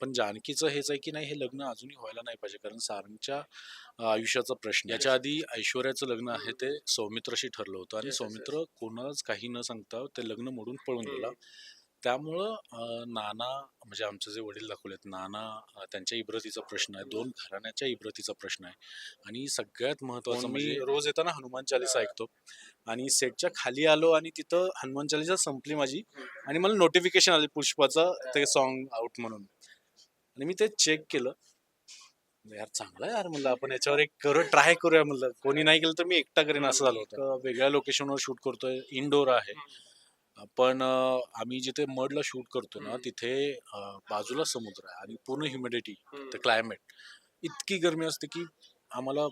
पण जानकीचं हेच आहे की नाही हे लग्न अजूनही व्हायला नाही पाहिजे. कारण सारंगच्या आयुष्याचा प्रश्न. याच्या आधी ऐश्वर्याचं लग्न आहे ते सौमित्रशी ठरलं होतं. आणि. सौमित्र कोणालाच काही न सांगता ते लग्न मोडून पळून गेला. त्यामुळं नाना म्हणजे आमचे जे वडील दाखवलेत नाना त्यांच्या इब्रतीचा प्रश्न आहे. दोन घराण्याच्या इब्रतीचा प्रश्न आहे. आणि सगळ्यात महत्वाचं मी म्हणजे रोज येताना हनुमान चालीसा ऐकतो. आणि सेटच्या खाली आलो आणि तिथं हनुमान चालीसा संपली माझी. आणि मला नोटिफिकेशन आली पुष्पाचं ते सॉन्ग आउट म्हणून. आणि मी ते चेक केलं. यार चांगलं आहे यार म्हणलं आपण याच्यावर एक करू ट्राय करूया म्हणलं. कोणी नाही केलं तर मी एकटा करेन असं झालं होतं. वेगळ्या लोकेशनवर शूट करतोय इनडोर आहे. पण आम्ही जिथे मडला शूट करतो ना तिथे बाजूला समुद्र आहे आणि पूर्ण ह्युमिडिटी ते क्लायमेट इतकी गरमी असते की आम्हाला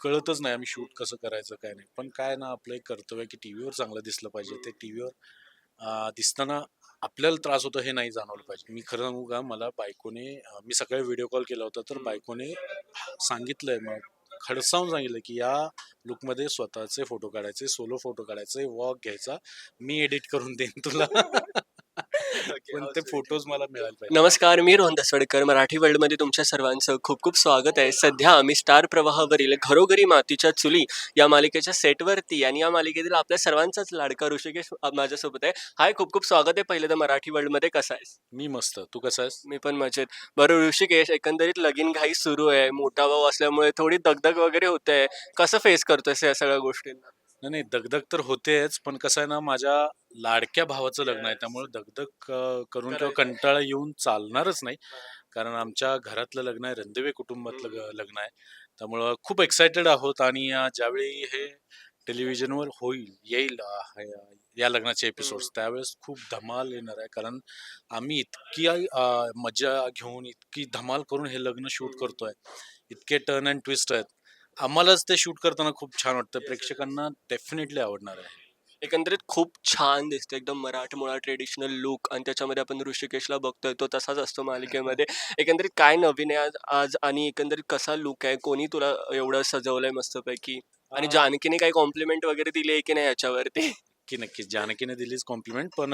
कळतच नाही आम्ही शूट कसं करायचं काय नाही. पण काय ना आपलं एक कर्तव्य की टीव्हीवर चांगलं दिसलं पाहिजे. ते टीव्हीवर दिसताना आपल्याला त्रास होतो हे नाही जाणवलं पाहिजे. मी खरं सांगू का मला बायकोने मी सकाळी व्हिडिओ कॉल केला होता तर बायकोने सांगितलंय मग खडसावून सांगितलं की या लुकमध्ये स्वतःचे फोटो काढायचे सोलो फोटो काढायचे वॉक घ्यायचा मी एडिट करून देईन तुला. पण ते फोटोज मला मिळायला पाहिजे. नमस्कार मी रोहन दसवडकर मराठी वर्ल्डमध्ये तुमच्या सर्वांचं खूप खूप स्वागत आहे. सध्या आम्ही स्टार प्रवाहावरील घरोघरी मातीच्या चुली या मालिकेच्या सेटवरती आणि या मालिकेतील आपल्या सर्वांचाच लाडका ऋषिकेश माझ्यासोबत आहे. हाय खूप खूप स्वागत आहे पहिलं तर मराठी वर्ल्डमध्ये कसा आहेस? मी मस्त. तू कसा आहेस? मी पण मजेत. बरं ऋषिकेश एकंदरीत लगीन घाई सुरू आहे. मोठा भाऊ असल्यामुळे थोडी दगदग वगैरे होते. कसं फेस करतोयस या सगळ्या गोष्टींना? नाही नाही दगदग तर होतेच पण कसं आहे ना माझ्या लाडक्या भावाचं लग्न आहे त्यामुळे दगदग अं, करून किंवा कंटाळा येऊन चालणारच नाही. कारण आमच्या घरातलं लग्न आहे रणदिवे कुटुंबातलं ग- लग्न आहे. त्यामुळं खूप एक्सायटेड आहोत आणि अं, ज्यावेळी हे टेलिव्हिजनवर होईल येईल अं, हे- या लग्नाचे एपिसोड्स त्यावेळेस खूप धमाल येणार आहे. कारण आम्ही इतकी अं, मजा घेऊन इतकी धमाल करून हे लग्न शूट करतोय. इतके टर्न अँड ट्विस्ट आहेत. आम्हालाच ते शूट करताना खूप छान वाटतं. प्रेक्षकांना डेफिनेटली आवडणार आहे. एकंदरीत खूप छान दिसते एकदम मराठमोळा ट्रेडिशनल लुक आणि त्याच्यामध्ये आपण ऋषिकेशला बघतोय तो तसाच असतो मालिकेमध्ये. एकंदरीत काय नवीन आहे आज आज आणि एकंदरीत कसा लुक आहे? कोणी तुला एवढं सजवलंय मस्तपैकी? आणि जानकीने काही कॉम्प्लिमेंट वगैरे दिली की नाही याच्यावरती? नक्की नक्की जानकीने दिलीच कॉम्प्लिमेंट पण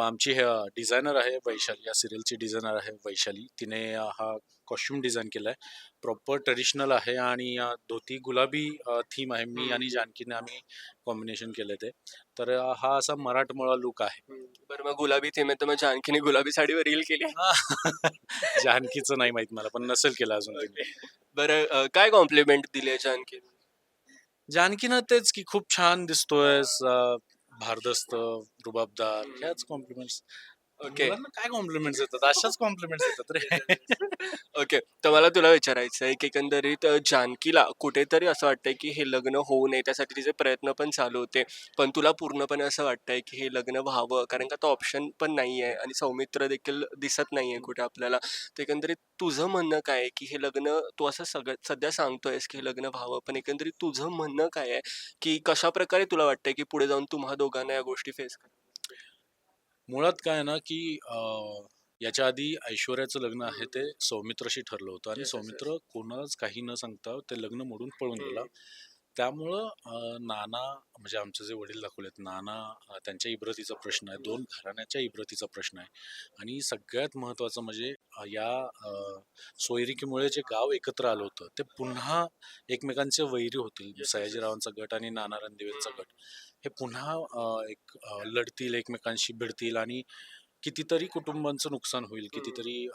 आमची डिझायनर आहे वैशाली. या सिरियलची डिझायनर आहे वैशाली. तिने हा कॉस्ट्युम डिझाईन केलाय. प्रॉपर ट्रेडिशनल आहे आणि धोती गुलाबी थीम आहे. मी आणि जानकीने आम्ही कॉम्बिनेशन केलंय ते. तर हा असा मराठमोळा लुक आहे. बरं मग गुलाबी थीम आहे तर मग जानकीने गुलाबी साडीवर रील केली. जानकीचं नाही माहीत मला पण नसेल केलं अजून बरं काय कॉम्प्लिमेंट दिली आहे जानकी जानकीनं तेच की खूप छान दिसतोय भारदस्त रुबाबदार ह्याच कॉम्प्लिमेंट्स ओके. काय कॉम्प्लिमेंट्स येतात अशाच कॉम्प्लिमेंट्स येतात रे. ओके. तर मला तुला विचारायचं आहे की एकंदरीत अ, जानकीला कुठेतरी असं वाटतंय की हे लग्न होऊ नये त्यासाठी तिचे प्रयत्न पण चालू होते. पण तुला पूर्णपणे असं वाटतंय की हे लग्न व्हावं? कारण का तो ऑप्शन पण नाही आहे आणि सौमित्र देखील दिसत नाही आहे कुठे आपल्याला. तर एकंदरीत तुझं म्हणणं काय आहे की हे लग्न तू असं सगळं सध्या सांगतोयस की हे लग्न व्हावं पण एकंदरीत तुझं म्हणणं काय आहे की कशा प्रकारे तुला वाटतंय की पुढे जाऊन तुम्हा दोघांना या गोष्टी फेस कर मुळात काय ना की याच्या आधी ऐश्वर्याचं लग्न आहे ते सौमित्रशी ठरलं होतं. आणि. सौमित्र कोणालाच काही न सांगता ते लग्न मोडून पळून गेला. त्यामुळं नाना म्हणजे आमचे जे वडील दाखवलेत नाना त्यांच्या इब्रतीचा प्रश्न आहे दोन घराण्याच्या इब्रतीचा प्रश्न आहे. आणि सगळ्यात महत्त्वाचं म्हणजे या सोयरिकीमुळे जे गाव एकत्र आलं होतं ते पुन्हा एकमेकांचे वैरी होतील. सयाजीरावांचा गट आणि नाना रणदिवेंचा गट. हे पुन्हा एक लढतील एकमेकांशी भिडतील आणि कितीतरी कुटुंबांचं नुकसान होईल कितीतरी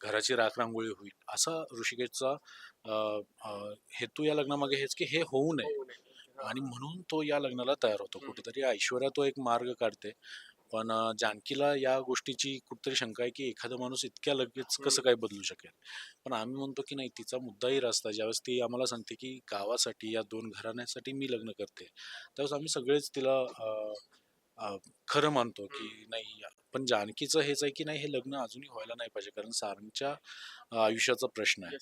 घराची राखरांगोळी होईल. असा ऋषिकेशचा हेतू या लग्नामागे हेच की हे होऊ नये. आणि म्हणून तो या लग्नाला तयार होतो. कुठेतरी ऐश्वर्या तो एक मार्ग काढते. पण जानकीला या गोष्टीची कुठेतरी शंका आहे की एखादा माणूस इतक्या लगेच कसं काय बदलू शकेल? पण आम्ही म्हणतो की नाही तिचा मुद्दाही रस्ता ज्यावेळेस ती आम्हाला सांगते की गावासाठी या दोन घराण्यासाठी मी लग्न करते. त्यावेळेस आम्ही सगळेच तिला अं, खरं मानतो की नाही पण जानकीचं हेच आहे की नाही हे लग्न अजूनही व्हायला नाही पाहिजे कारण सारंगच्या अं, आयुष्याचा प्रश्न आहे.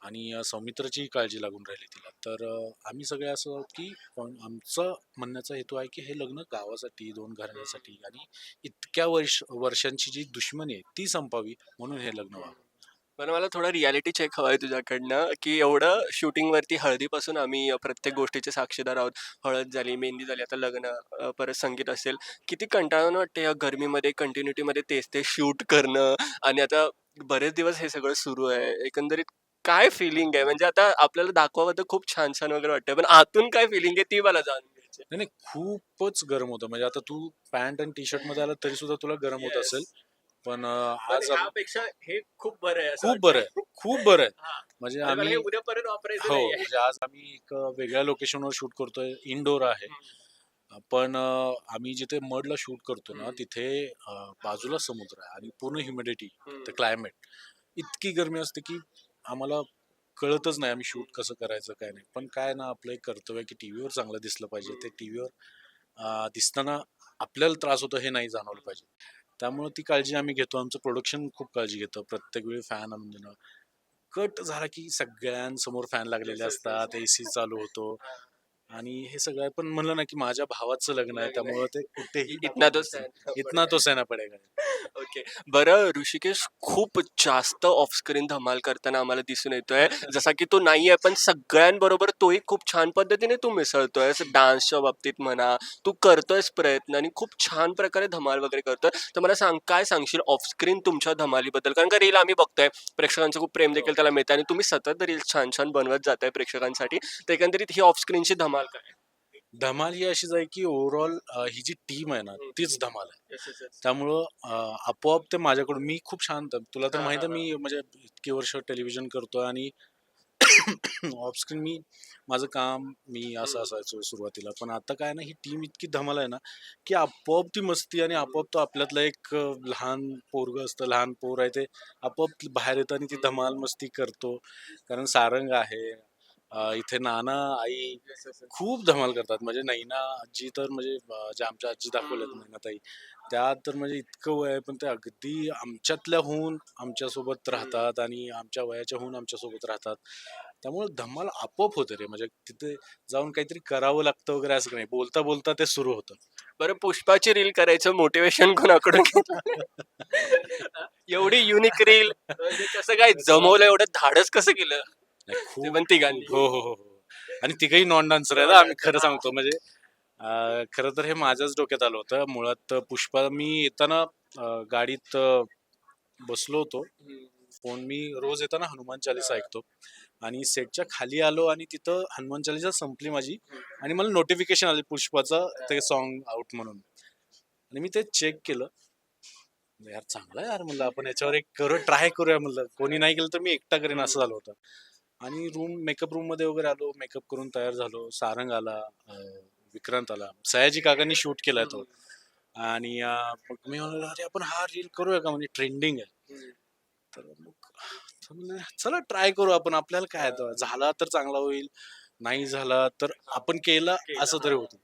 आणि अं, सौमित्राची काळजी लागून राहिली तिला. तर अं, आम्ही सगळे असं आहोत की पण आमचं म्हणण्याचा हेतू आहे की हे लग्न गावासाठी दोन घराण्यासाठी आणि इतक्या वर्ष वर्षांची जी दुश्मनी आहे ती संपावी म्हणून हे लग्न व्हावं. बरं मला थोडा रियालिटी चेक हवा आहे तुझ्याकडनं की एवढं शूटिंगवरती हळदीपासून आम्ही प्रत्येक गोष्टीचे साक्षीदार आहोत. हळद झाली मेहंदी झाली आता लग्न अ, परत संगीत असेल. किती कंटाळून वाटते या गरमीमध्ये कंटिन्युटीमध्ये तेच ते शूट करणं आणि आता बरेच दिवस हे सगळं सुरू आहे. एकंदरीत काय फिलिंग आहे? म्हणजे आता आपल्याला दाखवावं तर खूप छान छान वगैरे वाटतंय पण आतून काय फिलिंग आहे ती मला जाणून घ्यायची आहे. नाही नाही खूपच गरम होतं. म्हणजे आता तू पॅन्ट आणि टी शर्टमध्ये आला तरी सुद्धा तुला गरम होत Yes. असेल. पण आज ह्यापेक्षा हे खूप बरं आहे असं खूप बरं. आहे खूप बरं आहे हा. म्हणजे मला आम्ही हे उद्या परत वापरायचं हो नाहीये. म्हणजे आज आम्ही एक वेगळ्या लोकेशनवर शूट करतोय इनडोर आहे पण अं, आम्ही जिथे मडला शूट करतो ना हम्म. तिथे अं, बाजूला समुद्र आहे आणि पूर्ण ह्युमिडिटी हम्म. ते क्लायमेट इतकी गरमी असते की आम्हाला कळतच नाही आम्ही शूट कसं करायचं काय नाही पण काय ना आपलं एक कर्तव्य आहे की टीव्हीवर चांगलं दिसलं पाहिजे ते टीव्हीवर दिसताना आपल्याला त्रास होतो हे नाही जाणवलं पाहिजे त्यामुळे ती काळजी आम्ही घेतो. आमचं प्रोडक्शन खूप काळजी घेतं. प्रत्येक वेळी फॅन आणून देणं. कट झाला की सगळ्यांसमोर फॅन लागलेले असतात. एसी चालू होतो. आणि हे सगळं पण म्हणलं ना की माझ्या भावाचं लग्न आहे लग्न आहे. त्यामुळे ते कुठेही इतना तो इतना तो सहना पडेगा. ओके. बरं ऋषिकेश खूप जास्त ऑफस्क्रीन धमाल करताना आम्हाला दिसून येतोय. जसा की तो नाही आहे पण सगळ्यांबरोबर तोही खूप छान पद्धतीने तू मिसळतोय. डान्सच्या बाबतीत म्हणा तू करतोयस प्रयत्न आणि खूप छान प्रकारे धमाल वगैरे करतोय. तर मला सांग काय सांगशील ऑफस्क्रीन तुमच्या धमालीबद्दल? कारण का रील आम्ही बघतोय. प्रेक्षकांचं खूप प्रेम देखील त्याला मिळतं आणि तुम्ही सतत रील छान छान बनवत जाताय प्रेक्षकांसाठी. तर एकंदरीत ही ऑफस्क्रीनची धमाल काय? धमाल ही अशीच आहे की ओव्हरऑल ही जी टीम आहे ना तीच धमाल आहे. त्यामुळं अं, आपोआप ते माझ्याकडून मी खूप शांत. आहे. तुला तर हा, माहीत आहे हा, मी म्हणजे इतकी वर्ष टेलिव्हिजन करतोय आणि ऑफस्क्रीन मी माझं काम मी असं असायचो सुरुवातीला. पण आता काय ना ही टीम इतकी धमाल आहे ना की आपोआप ती मस्ती आणि आपोआप तो आपल्यातला एक अं, लहान पोरग असतं लहान पोर आहे ते आपोआप बाहेर येतं आणि ती धमाल मस्ती करतो. कारण सारंग आहे. इथे नाना आई खूप धमाल करतात. म्हणजे नैना आजी तर म्हणजे ज्या आमच्या आजी दाखवल्यात. नैनाताई त्या तर म्हणजे इतकं वय आहे पण ते अगदी आमच्यातल्या होऊन आमच्यासोबत राहतात आणि आमच्या वयाच्या होऊन आमच्यासोबत राहतात. त्यामुळे धमाल आपोआप होते रे. म्हणजे तिथे जाऊन काहीतरी करावं लागतं वगैरे असं नाही. बोलता बोलता ते सुरू होतं. बरं पुष्पाची रील करायचं मोटिवेशन कोणाकडून एवढी युनिक रील कसं काय जमवलं एवढं धाडस कसं केलं? नाही, ते खूप पण तिघांनी. हो हो हो हो. आणि तिघही नॉन डान्सर आहे ना आम्ही खरं सांगतो. म्हणजे अं, खरं तर हे माझ्याच डोक्यात आलं होतं. मुळात पुष्पा मी येताना अं, गाडीत अं, बसलो होतो. फोन मी रोज येताना हनुमान चालीसा ऐकतो. आणि सेटच्या खाली आलो आणि तिथं हनुमान चालीसा संपली माझी आणि मला नोटिफिकेशन आली पुष्पाचं ते सॉन्ग आउट म्हणून. आणि मी ते चेक केलं. म्हणलं, यार चांगलं आहे यार म्हणलं. आपण याच्यावर एक करू ट्राय करूया म्हणलं. कोणी नाही केलं तर मी एकटा करेन असं झालं होतं. आणि रूम मेकअप रूममध्ये वगैरे आलो मेकअप करून तयार झालो. सारंग आला विक्रांत आला. सयाजी काकांनी शूट केलाय तो. आणि मी म्हणलं अरे आपण हा रील करूया का? म्हणजे ट्रेंडिंग आहे. तर मग चला ट्राय करू आपण. आपल्याला काय झाला तर चांगला होईल. नाही झाला तर आपण केला. असं तरी होतं.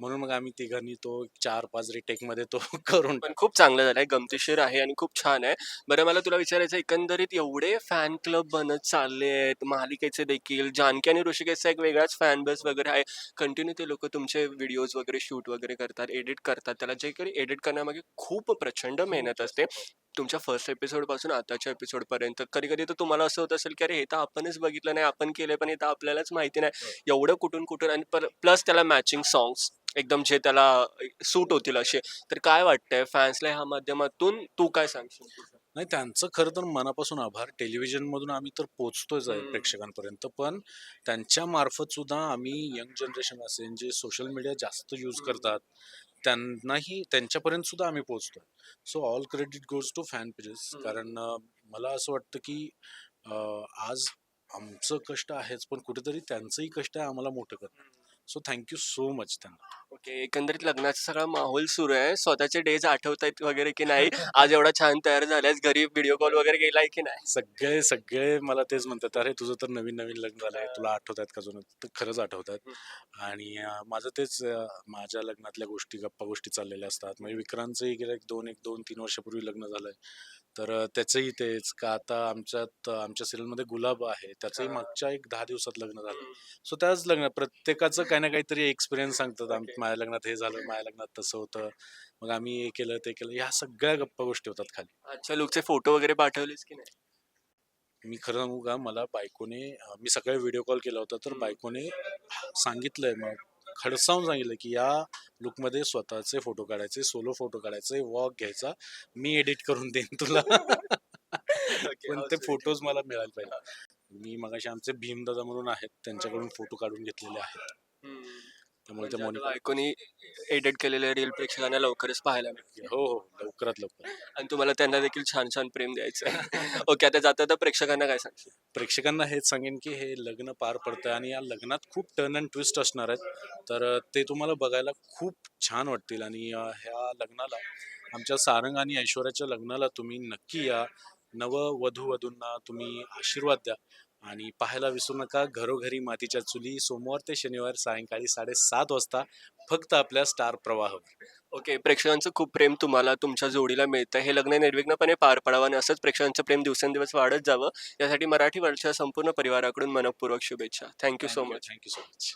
म्हणून मग आम्ही तिघांनी तो चार पाच रिटेकमध्ये तो करून पण खूप चांगलं झालंय गमतीशीर आहे आणि खूप छान आहे. बरं मला तुला विचारायचं एकंदरीत एवढे फॅन क्लब बनत चालले आहेत महालिकेचे देखील जानकी आणि ऋषिकेशचा एक वेगळाच फॅन बेस वगैरे आहे. कंटिन्यू ते लोक तुमचे व्हिडिओज वगैरे शूट वगैरे करतात एडिट करतात. त्याला जे काही एडिट करण्यामागे खूप प्रचंड मेहनत असते. तुमच्या फर्स्ट एपिसोडपासून आताच्या एपिसोड पर्यंत कधी कधी तर तुम्हाला असं होत असेल की अरे हे तर आपणच बघितलं नाही आपण केलंय पण हे तर आपल्यालाच माहिती नाही. एवढं कुठून कुठून आणि प्लस त्याला मॅचिंग सॉंग्स एकदम जे त्याला सूट होतील असे. तर काय वाटतंय फॅन्सला ह्या माध्यमातून? तू काय सांगशील नाही त्यांचं खरं तर मनापासून आभार. टेलिव्हिजन मधून आम्ही तर पोहोचतोच आहे. प्रेक्षकांपर्यंत. पण त्यांच्या मार्फत सुद्धा आम्ही यंग जनरेशन असेल जे सोशल मीडिया जास्त यूज. करतात त्यांनाही त्यांच्यापर्यंत सुद्धा आम्ही पोहोचतोय. So all credit goes to fan pages. कारण मला असं वाटतं की आज आमचं कष्ट आहेच पण कुठेतरी त्यांचंही कष्ट आहे आम्हाला मोठं करणं so thank you so much त्यांना ओके एकंदरीत लग्नाचा सगळा माहोल सुरू आहे. स्वतःचे डेज आठवत आहेत वगैरे की नाही? आज एवढा छान तयार झाल्यास घरी व्हिडिओ कॉल वगैरे गेलाय की नाही? सगळे सगळे मला तेच म्हणतात अरे तुझं तर नवीन नवीन लग्न झालंय तुला आठवत आहेत का? जुनं तर खरंच आठवत आहेत आणि अं, माझं तेच अं, माझ्या लग्नातल्या गोष्टी गप्पा गोष्टी चाललेल्या असतात. म्हणजे विक्रांतचंही गेलं एक दोन एक दोन तीन वर्षापूर्वी लग्न झालंय. तर त्याचंही तेच का आता आमच्यात आमच्या सिरियलमध्ये गुलाब आहे. त्याचंही. मागच्या एक दहा दिवसात लग्न झालं. सो त्याच लग्न प्रत्येकाचं काही ना काहीतरी एक्सपिरियन्स सांगतात. आम-. माझ्या लग्नात हे झालं माझ्या लग्नात तसं होतं. मग आम्ही हे केलं ते केलं. ह्या सगळ्या गप्पा गोष्टी होतात खाली. आजच्या लुकचे फोटो वगैरे पाठवलेस की नाही? मी खरं सांगू का मला बायकोने मी सकाळी व्हिडिओ कॉल केला होता. तर बायकोने सांगितलंय मग खडसावून सांगितलं की या लुकमध्ये स्वतःचे फोटो काढायचे सोलो फोटो काढायचे वॉक घ्यायचा मी एडिट करून देईन तुला. पण ते फोटोज मला मिळायला पाहिजे. मी मगाशी आमचे भीमदादा म्हणून आहेत त्यांच्याकडून फोटो काढून घेतलेले आहेत. त्यामुळे ते म्हणजे आता मोनिका बायकोनी एडिट केलेले रील प्रेक्षकांना लवकरच पाहायला मिळतील. हो हो लवकरात लवकर. आणि तुम्हाला त्यांना देखील छान छान प्रेम द्यायचं आहे ओके आता जाता तर प्रेक्षकांना काय सांगशील? प्रेक्षकांना हेच सांगेन की हे लग्न पार पडतंय आणि या लग्नात खूप टर्न अँड ट्विस्ट असणार आहेत. तर ते तुम्हाला बघायला खूप छान वाटतील आणि अं, ह्या लग्नाला आमच्या सारंग आणि ऐश्वर्याच्या लग्नाला तुम्ही नक्की या. नव वधू वधूंना तुम्ही आशीर्वाद द्या. आणि पाहायला विसरू नका घरोघरी मातीच्या चुली सोमवार ते शनिवार सायंकाळी साडेसात वाजता फक्त आपल्या स्टार प्रवाहावर. ओके प्रेक्षकांचं खूप प्रेम तुम्हाला तुमच्या जोडीला मिळतं हे लग्न निर्विघ्नपणे पार पडावं आणि असंच प्रेक्षकांचं प्रेम दिवसेंदिवस वाढत जावं. यासाठी मराठी वर्षा संपूर्ण परिवाराकडून मनपूर्वक शुभेच्छा. Thank you so much thank you so much